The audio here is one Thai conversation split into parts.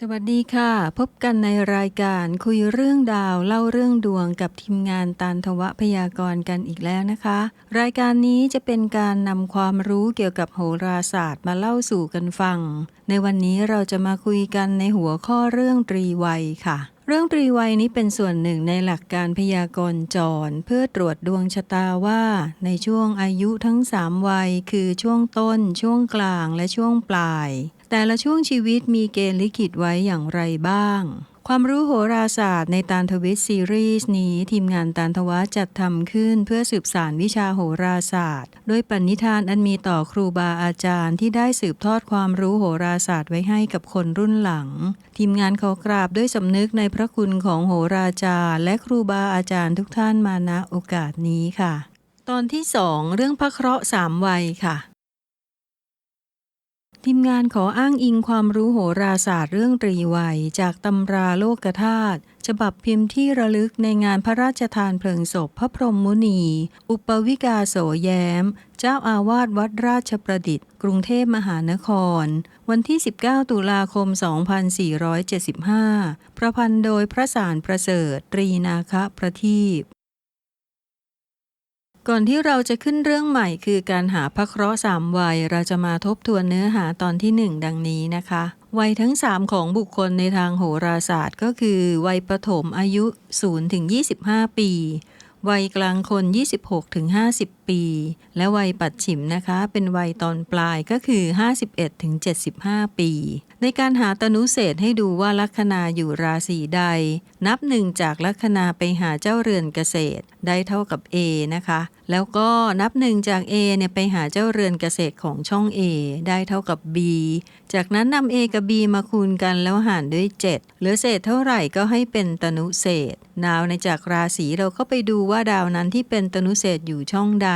สวัสดีค่ะ พบกันในรายการคุยเรื่องดาวเล่าเรื่องดวงกับทีมงานตานทวะพยากรณ์กันอีกแล้วนะคะ รายการนี้จะเป็นการนำความรู้เกี่ยวกับโหราศาสตร์มาเล่าสู่กันฟัง ในวันนี้เราจะมาคุยกันในหัวข้อเรื่องตรีวัยค่ะ เรื่องตรีวัยนี้เป็นส่วนหนึ่งในหลักการพยากรณ์จร เพื่อตรวจดวงชะตาว่า ในช่วงอายุทั้งสามวัย คือช่วงต้น ช่วงกลางและช่วงปลาย แต่ละช่วงชีวิตมีเกณฑ์ลิขิตไว้อย่างไรบ้าง ความรู้โหราศาสตร์ในตานทวิทซีรีส์นี้ทีมงานตานทวะจัดทำขึ้นเพื่อสืบสานวิชาโหราศาสตร์โดยปณิธานอันมีต่อครูบาอาจารย์ที่ได้สืบทอดความรู้โหราศาสตร์ไว้ให้กับคนรุ่นหลัง ทีมงานขอกราบด้วยสำนึกในพระคุณของโหราจารย์ และครูบาอาจารย์ทุกท่านมาณโอกาสนี้ค่ะ ตอนที่สองเรื่องพระเคราะห์สามวัยค่ะ ทีมงานขออ้างอิงความรู้โหราศาสตร์เรื่องตรีวัย จากตำราโลกธาตุฉบับพิมพ์ที่ระลึกในงานพระราชทานเพลิงศพพระพรหมมุนี อุปวิกาโสแย้ม เจ้าอาวาสวัดราชประดิษฐ์ กรุงเทพมหานคร วันที่ 19 ตุลาคม 2475 ประพันธ์โดยพระสารประเสริฐตรีนาคะประทีป ก่อนที่เราจะขึ้นเรื่องใหม่คือการหาพระเคราะห์สามวัย เราจะมาทบทวนเนื้อหาตอนที่หนึ่งดังนี้นะคะ วัยทั้งสามของบุคคลในทางโหราศาสตร์ ก็คือ วัยประถมอายุ0ถึง25 ปี วัยกลางคน 26ถึง50 ปี และวัยปัดฉิมนะคะ เป็นวัยตอนปลายก็คือ 51ถึง75 ปี ในการหาตนุเศษให้ดูว่าลัคนาอยู่ราศีใด นับหนึ่งจากลัคนาไปหาเจ้าเรือนเกษตร ได้เท่ากับ A นะคะ แล้วก็นับหนึ่งจาก A เนี่ยไปหาเจ้าเรือนเกษตรของช่อง A ได้เท่ากับ B จากนั้นนำ A กับ B มาคูณกันแล้วหารด้วย 7 เหลือเศษเท่าไหร่ก็ให้เป็นตนุเศษ ดาวในจากราศีเราก็ไปดูว่าดาวนั้นที่เป็นตนุเศษอยู่ช่องใด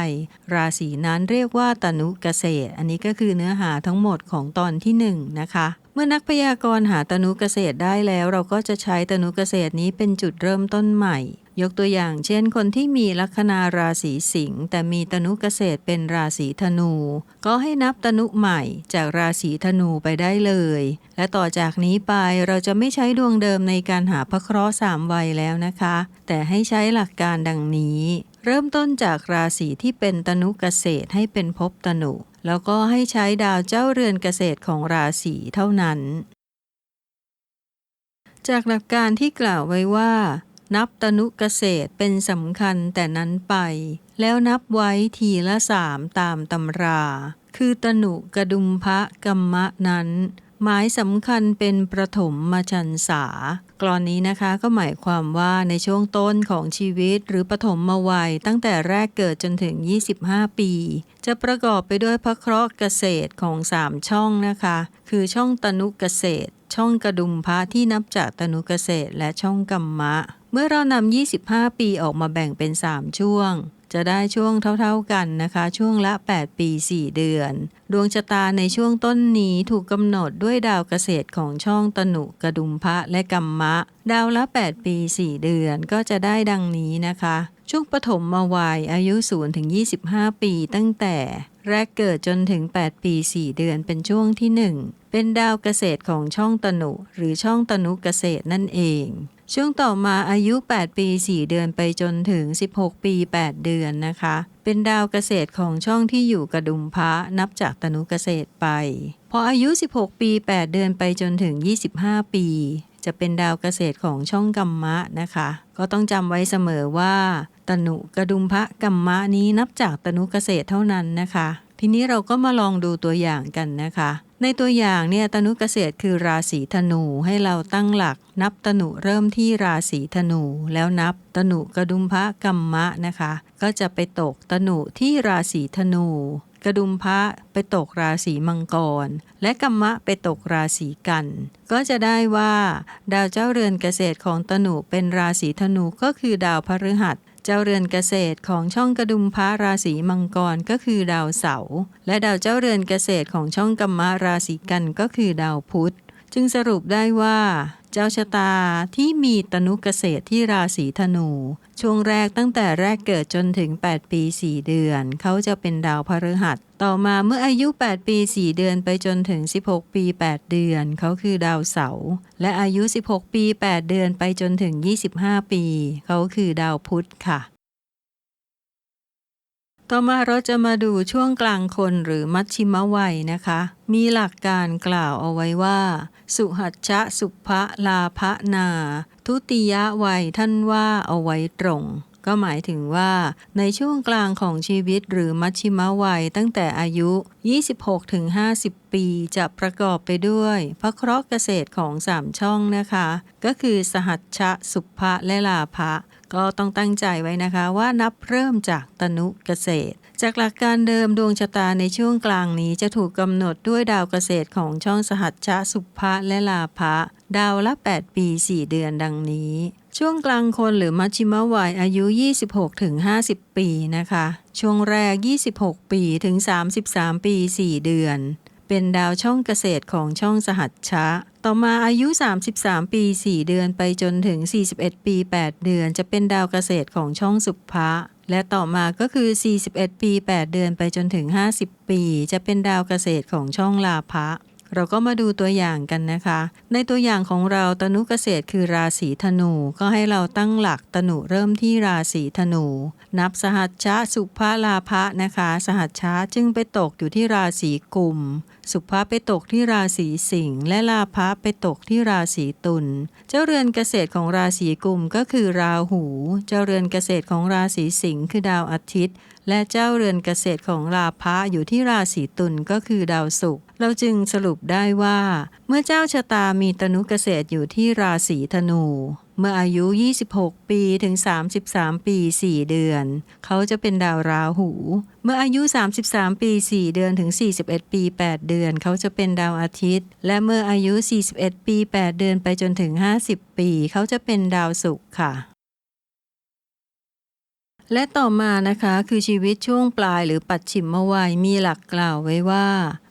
ราศีนั้นเรียกว่าตนุเกษตร อันนี้ก็คือเนื้อหาทั้งหมดของตอนที่1นะคะเมื่อนักพยากรณ์หาตนุเกษตรได้แล้ว เราก็จะใช้ตนุเกษตรนี้เป็นจุดเริ่มต้นใหม่ ยกตัวอย่างเช่นคนที่มีลัคนาราศีสิงห์แต่มีตนุเกษตรเป็นราศีธนู ก็ให้นับตนุใหม่จากราศีธนูไปได้เลย และต่อจากนี้ไปเราจะไม่ใช้ดวงเดิมในการหาพระเคราะห์สามวัยแล้วนะคะ แต่ให้ใช้หลักการดังนี้ เริ่มต้นจากราศีที่เป็นตนุเกษตรให้เป็นภพตนุ แล้วก็ให้ใช้ดาวเจ้าเรือนเกษตรของราศีเท่านั้น จากหลักการที่กล่าวไว้ว่า นับตนุเกษตรเป็นสำคัญแต่นั้นไป แล้วนับไว้ทีละสามตามตำรา คือตนุกระดุมพระกัมมะนั้น หมายสำคัญเป็นประถมมาชันษากรอนนี้นะคะก็หมายความว่าในช่วงต้นของชีวิตหรือปฐมมวัยตั้งแต่แรกเกิดจนถึง 25 ปี จะประกอบไปด้วยพระเคราะห์เกษตรของ 3 ช่องนะคะ คือช่องตนุเกษตร ช่องกระดุมพระที่นับจากตนุเกษตรและช่องกัมมะ เมื่อเรานำ25 ปีออกมาแบ่งเป็น 3 ช่วง จะได้ช่วงเท่าๆกันนะคะ ช่วงละ 8 ปี 4 เดือน ดวงชะตาในช่วงต้นนี้ถูกกำหนดด้วยดาวเกษตรของช่องตนุกระดุมพระและกัมมะ ดาวละ 8 ปี 4 เดือนก็จะได้ดังนี้นะคะ ช่วงปฐมมาวัยอายุ0ถึง25 ปีตั้งแต่ แรกเกิดจนถึง 8 ปี 4 เดือนเป็นช่วงที่ 1 เป็นดาวเกษตรของช่องตนุ หรือช่องตนุเกษตรนั่นเอง ช่วงต่อมาอายุ 8 ปี 4 เดือนไปจนถึง 16 ปี 8 เดือนนะคะ เป็นดาวเกษตรของช่องที่อยู่กระดุมพระนับจากตนุเกษตรไป พออายุ 16 ปี 8 เดือนไปจนถึง 25 ปีจะเป็นดาวเกษตรของช่องกัมมะนะคะ ก็ต้องจำไว้เสมอว่า ตนุกระดุมพระกัมมะนี้นับจากตนุเกษตรเท่านั้นนะคะ ทีนี้เราก็มาลองดูตัวอย่างกันนะคะ ในตัวอย่างเนี่ยตนุเกษตรคือราศีธนูให้เราตั้งหลัก นับตนุเริ่มที่ราศีธนู แล้วนับตนุกระดุมพระกัมมะนะคะ ก็จะไปตกตนุที่ราศีธนูกระดุมพระไปตกราศีมังกร และกัมมะไปตกราศีกัน ก็จะได้ว่า ดาวเจ้าเรือนเกษตรของตนุเป็นราศีธนูก็คือดาวพฤหัส เจ้าเรือนเกษตรของช่องกระดุมพระราศีมังกรก็คือดาวเสาร์และดาวเจ้าเรือนเกษตรของช่องกัมมะราศีกันก็คือดาวพุธ จึงสรุปได้ว่า เจ้าชะตาที่มีตนุเกษตรที่ราศีธนู ช่วงแรกตั้งแต่แรกเกิดจนถึง 8 ปี 4 เดือน เขาจะเป็นดาวพฤหัส ต่อมาเมื่ออายุ 8 ปี 4 เดือนไปจนถึง 16 ปี 8 เดือน เขาคือดาวเสาร์และอายุ 16 ปี 8 เดือนไปจนถึง 25 ปี เขาคือดาวพุธค่ะ ต่อมาเราจะมาดูช่วงกลางคนหรือมัชชิมวัยนะคะ มีหลักการกล่าวเอาไว้ว่า สุหัชชะสุภะลาภนา ทุติยวัยท่านว่าเอาไว้ตรง ก็หมายถึงว่า ในช่วงกลางของชีวิตหรือมัชชิมวัยตั้งแต่อายุ 26-50 ปีจะประกอบไปด้วยพระเคราะห์เกษตรของสามช่องนะคะ ก็คือสหัชชะสุภะและลาภะ ก็ต้องตั้งใจไว้นะคะว่านับเริ่มจากตนุเกษตร จากหลักการเดิมดวงชะตาในช่วงกลางนี้จะถูกกำหนดด้วยดาวเกษตรของช่องสหัชชะสุภะและลาภะดาวละ 8 ปี 4 เดือนดังนี้ ช่วงกลางคนหรือมัชชิมวัยอายุ 26ถึง50 ปีนะคะ ช่วงแรก 26 ปีถึง 33 ปี 4 เดือน เป็นดาวช่องเกษตรของช่องสหัชชะ ต่อมาอายุ 33 ปี 4 เดือนไปจนถึง 41 ปี 8 เดือน จะเป็นดาวเกษตรของช่องสุภะและต่อมาก็คือ 41 ปี 8 เดือนไปจนถึง 50 ปี จะเป็นดาวเกษตรของช่องลาภะเราก็มาดูตัวอย่างกันนะคะ ในตัวอย่างของเราตนุเกษตรคือราศีธนู ก็ให้เราตั้งหลักตนุเริ่มที่ราศีธนู นับสหัชชะสุภาลาภะนะคะ สหัชชะจึงไปตกอยู่ที่ราศีกุม สุภาไปตกที่ราศีสิงห์และลาภะไปตกที่ราศีตุล เจ้าเรือนเกษตรของราศีกุมก็คือราหู เจ้าเรือนเกษตรของราศีสิงห์คือดาวอาทิตย์ และเจ้าเรือนเกษตรของลาภะอยู่ที่ราศีตุลก็คือดาวศุกร์ เราจึงสรุปได้ว่า เมื่อเจ้าชะตามีตนุเกษตรอยู่ที่ราศีธนู เมื่ออายุ 26 ปีถึง 33 ปี 4 เดือน เขาจะเป็นดาวราหู เมื่ออายุ 33 ปี 4 เดือนถึง 41 ปี 8 เดือน เขาจะเป็นดาวอาทิตย์ และเมื่ออายุ 41 ปี 8 เดือนไปจนถึง 50 ปี เขาจะเป็นดาวศุกร์ค่ะและต่อมานะคะคือชีวิตช่วงปลายหรือปัจฉิมวัยมีหลักกล่าวไว้ว่า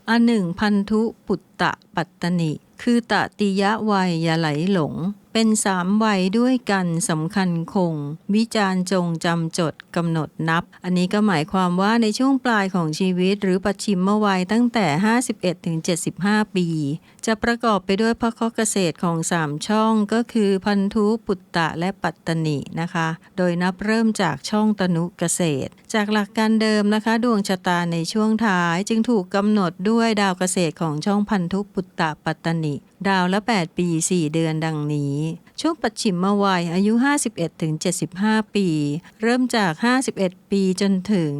อันหนึ่งพันธุปุตตะปัตตนิ คือตติยะวัยอย่าไหลหลง เป็นสามวัยด้วยกันสำคัญคง วิจารณ์จงจำจดกำหนดนับ อันนี้ก็หมายความว่าในช่วงปลายของชีวิต หรือปัจฉิมวัยตั้งแต่ 51ถึง75 ปี จะประกอบไปด้วยพระเคราะห์เกษตรของสามช่องก็คือพันธุปุตตะและปัตตนินะคะ โดยนับเริ่มจากช่องตนุเกษตร จากหลักการเดิมนะคะ ดวงชะตาในช่วงท้ายจึงถูกกำหนดด้วยดาวเกษตรของช่องพันธุปุตตะปัตตนิดาวละ 8 ปี 4 เดือนดังนี้ ช่วงปัจฉิมวัยอายุ 51ถึง75 ปี เริ่มจาก 51 ปีจนถึง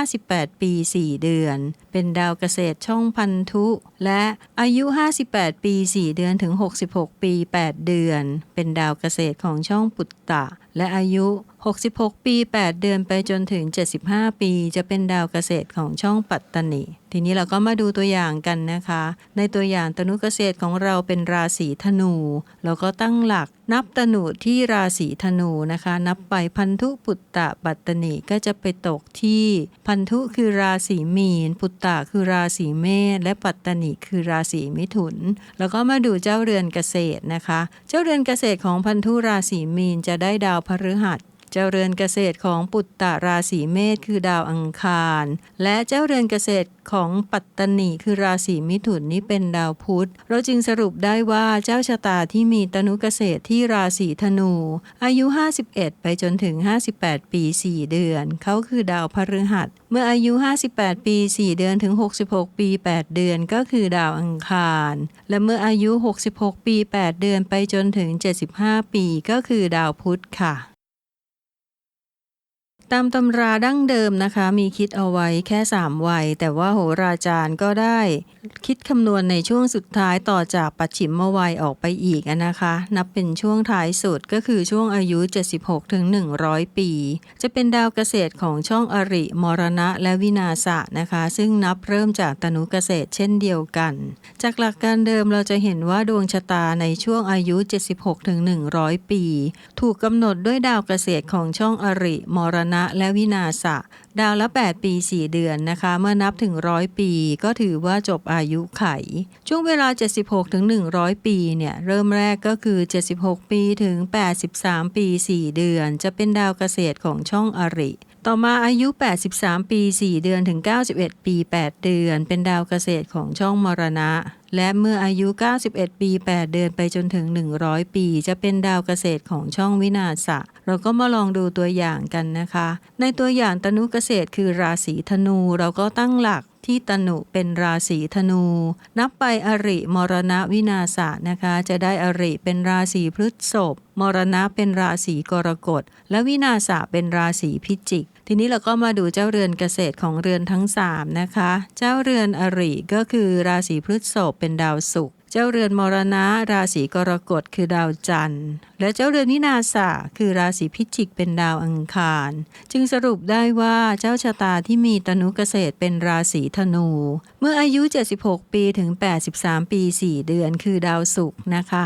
58 ปี 4 เดือน เป็นดาวเกษตรช่องพันธุ และอายุ58 ปี 4 เดือนถึง 66 ปี 8 เดือน เป็นดาวเกษตรของช่องปุตตะ และอายุ 66 ปี 8 เดือนไปจนถึง 75 ปี จะเป็นดาวเกษตรของช่องปัตตานิทีนี้เราก็มาดูตัวอย่างกันนะคะ ในตัวอย่างตนุเกษตรของเราเป็นราศีธนู เราก็ตั้งหลักนับตนุที่ราศีธนูนะคะ นับไปพันธุปุตตะปัตตนิก็จะไปตกที่พันธุคือราศีมีน ปุตตะคือราศีเมษและปัตตนิคือราศีมิถุน แล้วก็มาดูเจ้าเรือนเกษตรนะคะ เจ้าเรือนเกษตรของพันธุราศีมีนจะได้ดาวพฤหัส เจ้าเรือนเกษตรของปุตตะราศีเมษคือดาวอังคาร และเจ้าเรือนเกษตรของปัตตนิคือราศีมิถุนนี้เป็นดาวพุธ เราจึงสรุปได้ว่าเจ้าชะตาที่มีตนุเกษตรที่ราศีธนู อายุ 51 ไปจนถึง 58 ปี 4 เดือน เขาคือดาวพฤหัส เมื่ออายุ 58 ปี 4 เดือนถึง 66 ปี 8 เดือนก็คือดาวอังคาร และเมื่ออายุ 66 ปี 8 เดือนไปจนถึง 75 ปีก็คือดาวพุธค่ะ ตามตำราดั้งเดิมนะคะ มีคิดเอาไว้แค่ 3 วัย แต่ว่าโหราจารย์ก็ได้คิดคำนวณในช่วงสุดท้ายต่อจากปัจฉิมวัยออกไปอีกนะคะ นับเป็นช่วงท้ายสุดก็คือช่วงอายุ 76ถึง100 ปี จะเป็นดาวเกษตรของช่องอริ มรณะและวินาศะนะคะ ซึ่งนับเริ่มจากตนุเกษตรเช่นเดียวกัน จากหลักการเดิมเราจะเห็นว่าดวงชะตาในช่วงอายุ 76ถึง100 ปี ถูกกำหนดด้วยดาวเกษตรของช่องอริ มรณะและวินาศะดาวละ 8 ปี 4 เดือนนะคะ เมื่อนับถึงร้อยปีก็ถือว่าจบอายุไข ช่วงเวลา 76 ถึง 100 ปีเนี่ยเริ่มแรกก็คือ 76 ปีถึง 83 ปี 4 เดือน จะเป็นดาวเกษตรของช่องอริต่อมาอายุ 83 ปี 4 เดือนถึง 91 ปี 8 เดือน เป็นดาวเกษตรของช่องมรณะ และเมื่ออายุ 91 ปี 8 เดือนไปจนถึง 100 ปี จะเป็นดาวเกษตรของช่องวินาศะเราก็มาลองดูตัวอย่างกันนะคะ ในตัวอย่างตนุเกษตรคือราศีธนูเราก็ตั้งหลักที่ตนุเป็นราศีธนู นับไปอริมรณะวินาศะนะคะ จะได้อริเป็นราศีพฤษภมรณะเป็นราศีกรกฎ และวินาศะเป็นราศีพิจิก ทีนี้เราก็มาดูเจ้าเรือนเกษตรของเรือนทั้ง 3 นะคะ เจ้าเรือนอริก็คือราศีพฤษภเป็นดาวศุกร์เจ้าเรือนมรณะ ราศีกรกฎคือดาวจันทร์ และเจ้าเรือนวินาศะคือราศีพิจิกเป็นดาวอังคาร จึงสรุปได้ว่าเจ้าชะตาที่มีตนุเกษตรเป็นราศีธนู เมื่ออายุ 76 ปีถึง 83 ปี 4 เดือนคือดาวศุกร์นะคะ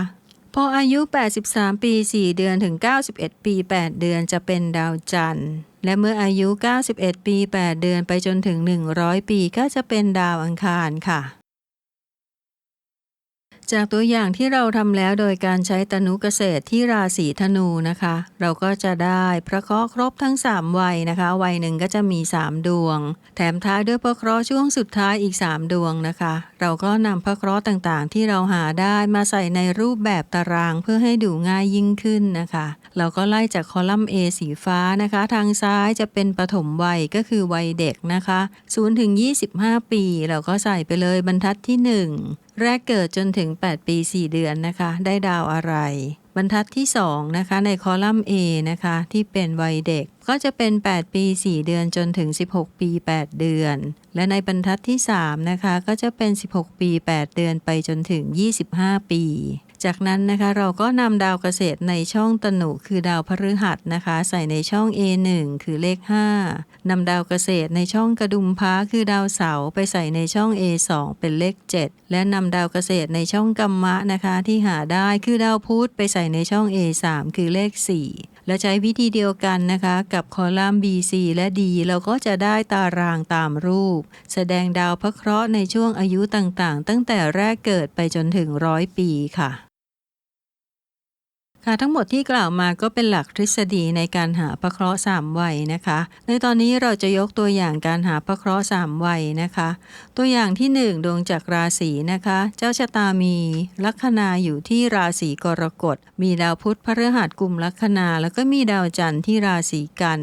พออายุ 83 ปี 4 เดือนถึง 91 ปี 8 เดือนจะเป็นดาวจันทร์ และเมื่ออายุ 91 ปี 8 เดือนไปจนถึง 100 ปีก็จะเป็นดาวอังคารค่ะ จากตัวอย่างที่เราทำแล้วโดยการใช้ตนุเกษตรที่ราศีธนูนะคะ เราก็จะได้พระเคราะห์ครบทั้ง 3 วัยนะคะ วัยหนึ่งก็จะมี 3 ดวง แถมท้ายด้วยพระเคราะห์ช่วงสุดท้ายอีก 3 ดวงนะคะ เราก็นำพระเคราะห์ต่างๆ ที่เราหาได้มาใส่ในรูปแบบตารางเพื่อให้ดูง่ายยิ่งขึ้นนะคะ เราก็ไล่จากคอลัมน์ A สีฟ้านะคะ ทางซ้ายจะเป็นปฐมวัยก็คือวัยเด็กนะคะ0ถึง25 ปี เราก็ใส่ไปเลยบรรทัดที่ 1 แรกเกิดจนถึง 8 ปี 4 เดือนนะคะ ได้ดาวอะไร บรรทัดที่ 2 นะคะ ในคอลัมน์ A นะคะ ที่เป็นวัยเด็ก ก็จะเป็น 8 ปี 4 เดือนจนถึง 16 ปี 8 เดือน และในบรรทัดที่ 3 นะคะ ก็จะเป็น 16 ปี 8 เดือนไปจนถึง 25 ปี จากนั้นนะคะเราก็นำดาวเกษตรในช่องตนุคือดาวพฤหัสนะคะ ใส่ในช่อง A1 คือเลข 5นำดาวเกษตรในช่องกระดุมพ้าคือดาวเสาไปใส่ในช่อง A2 เป็นเลข 7 และนำดาวเกษตรในช่องกัมมะนะคะ ที่หาได้คือดาวพุธไปใส่ในช่อง A3 คือเลข 4และใช้วิธีเดียวกันนะคะ กับคอลัมน์ B C และ D เราก็จะได้ตารางตามรูป แสดงดาวพระเคราะห์ในช่วงอายุต่างๆ ตั้งแต่แรกเกิดไปจนถึงร้อยปีค่ะ ค่ะทั้งหมดที่กล่าวมาก็เป็นหลักทฤษฎีในการหาพระเคราะห์สามวัยนะคะ ในตอนนี้เราจะยกตัวอย่างการหาพระเคราะห์สามวัยนะคะ ตัวอย่างที่หนึ่งดวงจากราศีนะคะ เจ้าชะตามีลัคนาอยู่ที่ราศีกรกฎ มีดาวพุธพฤหัสกลุ่มลัคนา แล้วก็มีดาวจันทร์ที่ราศีกัน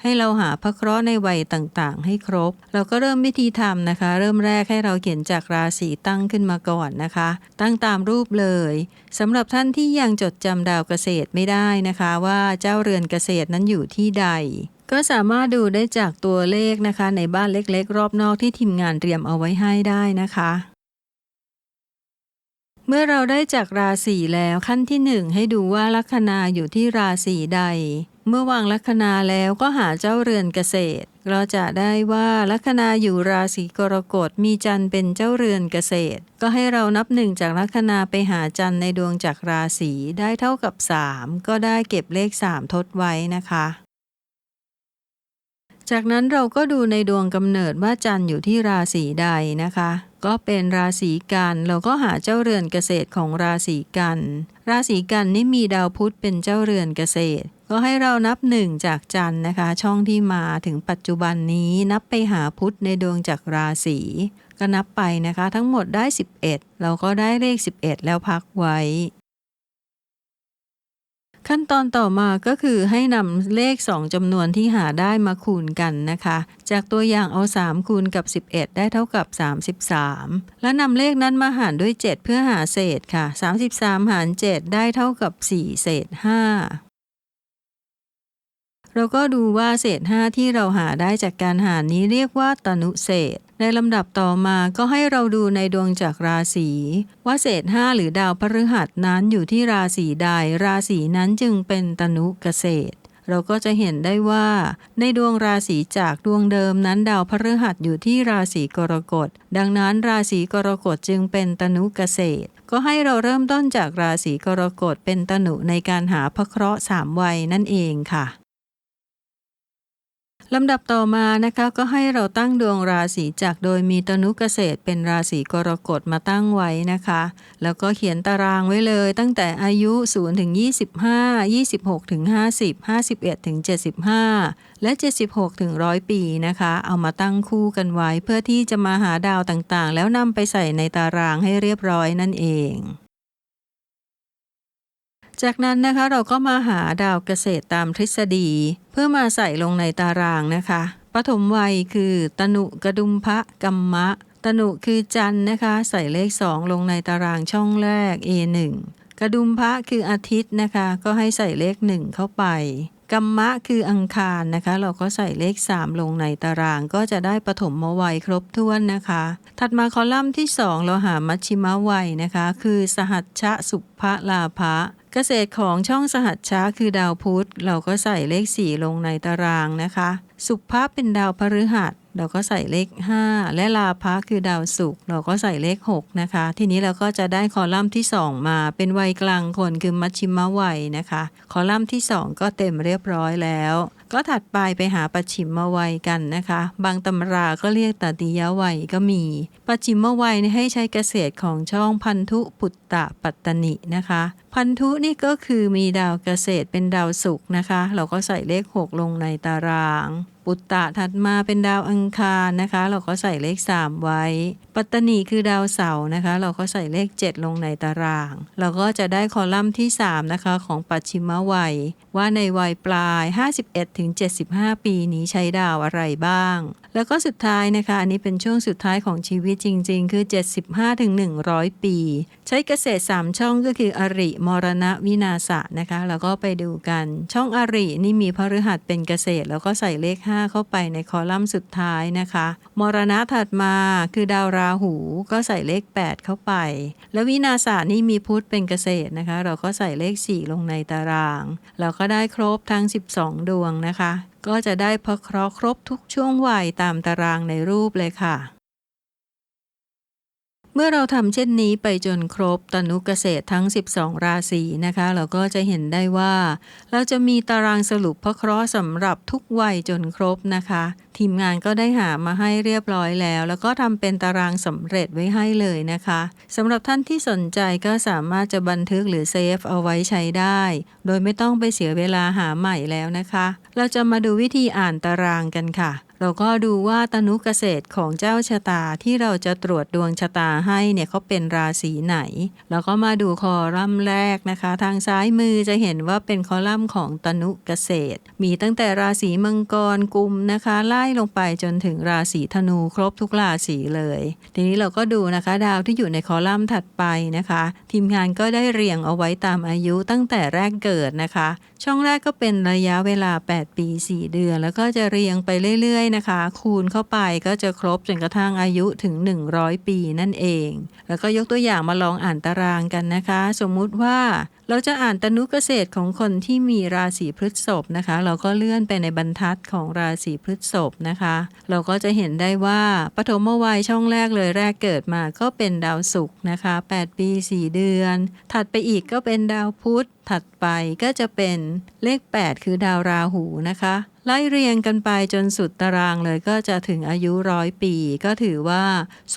ให้เราหาพระเคราะห์ในวัยต่างๆ ให้ครบ เราก็เริ่มวิธีทำนะคะ เริ่มแรกให้เราเขียนจากราศีตั้งขึ้นมาก่อนนะคะ ตั้งตามรูปเลยสำหรับท่านที่ยังจดจำดาวเกษตรไม่ได้นะคะว่าเจ้าเรือนเกษตรนั้นอยู่ที่ใด ก็สามารถดูได้จากตัวเลขนะคะ ในบ้านเล็กๆ รอบนอกที่ทีมงานเตรียมเอาไว้ให้ได้นะคะ เมื่อเราได้จากราศีแล้วขั้นที่หนึ่งให้ดูว่าลัคนาอยู่ที่ราศีใด เมื่อวางลัคนาแล้วก็หาเจ้าเรือนเกษตร เราจะได้ว่าลัคนาอยู่ราศีกรกฎมีจันเป็นเจ้าเรือนเกษตร ก็ให้เรานับหนึ่งจากลัคนาไปหาจันในดวงจากราศีได้เท่ากับ 3 ก็ได้เก็บเลข 3 ทดไว้นะคะ จากนั้นเราก็ดูในดวงกำเนิดว่าจันอยู่ที่ราศีใดนะคะ ก็เป็นราศีกันเราก็หาเจ้าเรือนเกษตรของราศีกัน ราศีกันนี่มีดาวพุธเป็นเจ้าเรือนเกษตร ก็ให้เรานับหนึ่งจากจันนะคะ ช่องที่มาถึงปัจจุบันนี้นับไปหาพุธในดวงจากราศีก็นับไปนะคะ ทั้งหมดได้ 11 เราก็ได้เลข 11 แล้วพักไว้ ขั้นตอนต่อมาก็คือให้นำเลข 2จำนวนที่หาได้มาคูณกันนะคะ จากตัวอย่างเอา 3 คูณกับ 11 ได้เท่ากับ 33 แล้วนำเลขนั้นมาหารด้วย 7 เพื่อหาเศษค่ะ 33 หาร 7 ได้เท่ากับ 4 เศษ 5 เราก็ดูว่าเศษ5ที่เราหาได้จากการหารนี้เรียกว่าตนุเศษ ในลำดับต่อมาก็ให้เราดูในดวงจากราศีว่าเศษ5หรือดาวพฤหัสนั้นอยู่ที่ราศีใดราศีนั้นจึงเป็นตนุเกษตรเราก็จะเห็นได้ว่า ในดวงราศีจากดวงเดิมนั้นดาวพฤหัสอยู่ที่ราศีกรกฎ ดังนั้นราศีกรกฎจึงเป็นตนุเกษตร ก็ให้เราเริ่มต้นจากราศีกรกฎเป็นตนุในการหาพระเคราะห์สามวัยนั่นเองค่ะ ลำดับต่อมานะคะก็ให้เราตั้งดวงราศีจากโดยมีตนุเกษตรเป็นราศีกรกฎมาตั้งไว้นะคะ แล้วก็เขียนตารางไว้เลยตั้งแต่อายุ 0 ถึง 25 26 ถึง 50 51 ถึง 75 และ 76 ถึง 100 ปีนะคะ เอามาตั้งคู่กันไว้เพื่อที่จะมาหาดาวต่างๆ แล้วนำไปใส่ในตารางให้เรียบร้อยนั่นเอง จากนั้นนะคะเราก็มาหาดาวเกษตรตามทฤษฎี เพื่อมาใส่ลงในตารางนะคะปฐมวัยคือตนุกระดุมพระกัมมะ ตนุคือจันนะคะ ใส่เลข 2 ลงในตารางช่องแรก A1 กระดุมพระคืออาทิตย์นะคะ ก็ให้ใส่เลข 1 เข้าไปกัมมะคืออังคารนะคะ เราก็ใส่เลข 3 ลงในตารางก็จะได้ปฐมวัยครบถ้วนนะคะ ถัดมาคอลัมน์ที่ 2 เราหามัชชิมวัยนะคะ คือสหัชชะสุภลาภะ เกษตรของช่องสหัชชะคือดาวพุธ เราก็ใส่เลข 4 ลงในตารางนะคะ สุภะเป็นดาวพฤหัส เราก็ใส่เลข 5 และลาภะคือดาวศุกร์เราก็ใส่เลข 6 นะคะ ทีนี้เราก็จะได้คอลัมน์ที่ 2 มาเป็นวัยกลางคนคือมัชชิมวัยนะคะ คอลัมน์ที่ 2 ก็เต็มเรียบร้อยแล้ว ก็ถัดไปไปหาปัจฉิมวัยกันนะคะ บางตำราก็เรียกตติยวัยก็มี ปัจฉิมวัยเนี่ยให้ใช้เกษตรของช่องพันธุปุตตะปัตตนินะคะพันธุนี่ก็คือมีดาวเกษตรเป็นดาวศุกร์นะคะ เราก็ใส่เลข 6 ลงในตาราง ปุตตะถัดมาเป็นดาวอังคารนะคะ เราก็ใส่เลข 3 ไว้ ปัตตนีคือดาวเสาร์นะคะ เราก็ใส่เลข 7 ลงในตาราง เราก็จะได้คอลัมน์ที่ 3 นะคะ ของปัจฉิมวัย ว่าในวัยปลาย 51ถึง75 ปีนี้ใช้ดาวอะไรบ้าง แล้วก็สุดท้ายนะคะ อันนี้เป็นช่วงสุดท้ายของชีวิตจริง ๆ คือ 75ถึง100 ปี ใช้เกษตร 3 ช่องก็คืออริมรณะวินาศะนะคะแล้วก็ไปดูกัน ช่องอรินี่มีพฤหัสเป็นเกษตร แล้วก็ใส่เลข 5 เข้าไปในคอลัมน์สุดท้ายนะคะ มรณะถัดมาคือดาวราหูก็ใส่เลข 8 เข้าไป แล้ววินาศะนี่มีพุธเป็นเกษตรนะคะ เราก็ใส่เลข 4 ลงในตาราง เราก็ได้ครบทั้ง 12 ดวงนะคะ ก็จะได้พระเคราะห์ครบทุกช่วงวัยตามตารางในรูปเลยค่ะ มื่อเราทำเช่นนี้ไปจนครบตนุเกษตรทั้ง 12 ราศีนะคะ เราก็จะเห็นได้ว่า เราจะมีตารางสรุปพระเคราะห์สำหรับทุกวัยจนครบนะคะ ทีมงานก็ได้หามาให้เรียบร้อยแล้ว แล้วก็ทำเป็นตารางสำเร็จไว้ให้เลยนะคะสำหรับท่านที่สนใจก็สามารถจะบันทึกหรือเซฟเอาไว้ใช้ได้ โดยไม่ต้องไปเสียเวลาหาใหม่แล้วนะคะ เราจะมาดูวิธีอ่านตารางกันค่ะ เราก็ดูว่าตนุเกษตรของเจ้าชะตาที่เราจะตรวจดวงชะตาให้เนี่ยเขาเป็นราศีไหน แล้วก็มาดูคอลัมน์แรกนะคะ ทางซ้ายมือจะเห็นว่าเป็นคอลัมน์ของตนุเกษตร มีตั้งแต่ราศีมังกรกุมนะคะ ไล่ลงไปจนถึงราศีธนูครบทุกราศีเลย ทีนี้เราก็ดูนะคะดาวที่อยู่ในคอลัมน์ถัดไปนะคะ ทีมงานก็ได้เรียงเอาไว้ตามอายุตั้งแต่แรกเกิดนะคะ ช่องแรกก็เป็นระยะเวลา 8 ปี 4 เดือน แล้วก็จะเรียงไปเรื่อยนะคะ คูณเข้าไปก็จะครบจนกระทั่งอายุถึง 100 ปีนั่นเอง แล้วก็ยกตัวอย่างมาลองอ่านตารางกันนะคะ สมมุติว่าเราจะอ่านตนุเกษตรของคนที่มีราศีพฤษภนะคะ เราก็เลื่อนไปในบรรทัดของราศีพฤษภนะคะ เราก็จะเห็นได้ว่าปฐมวัยช่องแรกเลยแรกเกิดมาก็เป็นดาวศุกร์นะคะ 8 ปี 4 เดือน ถัดไปอีกก็เป็นดาวพุธถัดไปก็จะเป็นเลข 8 คือดาวราหูนะคะ ไล่เรียงกันไปจนสุดตารางเลยก็จะถึงอายุร้อยปี ก็ถือว่า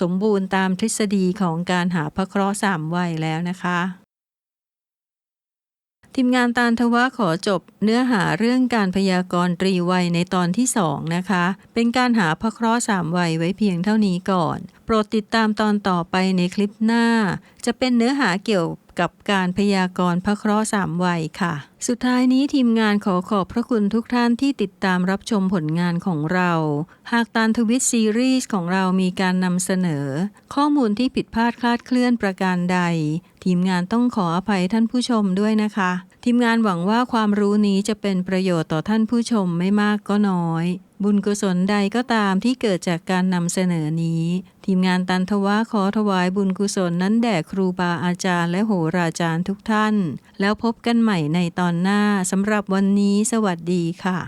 สมบูรณ์ตามทฤษฎีของการหาพระเคราะห์สามวัยแล้วนะคะทีมงานตาลทวะขอจบเนื้อหาเรื่องการพยากรณ์ตรีวัยในตอนที่2นะคะ เป็นการหาพระเคราะห์สามวัยไว้เพียงเท่านี้ก่อน รดติดตามตอนต่อไปในคลิปหน้า จะเป็นเนื้อหาเกี่ยวกับการพยากรณ์พระเคราะห์สามวัยค่ะ สุดท้ายนี้ทีมงานขอขอบพระคุณทุกท่านที่ติดตามรับชมผลงานของเรา หากตานทวิตซีรีส์ของเรามีการนำเสนอ ข้อมูลที่ผิดพลาดคลาดเคลื่อนประการใด ทีมงานต้องขออภัยท่านผู้ชมด้วยนะคะ ทีมงานหวังว่าความรู้นี้จะเป็นประโยชน์ต่อท่านผู้ชมไม่มากก็น้อย บุญกุศลใดก็ตามที่เกิดจากการนำเสนอนี้ ทีมงานตันทวะขอถวายบุญกุศลนั้นแด่ครูบาอาจารย์และโหราจารย์ทุกท่าน แล้วพบกันใหม่ในตอนหน้าสำหรับวันนี้ สวัสดีค่ะ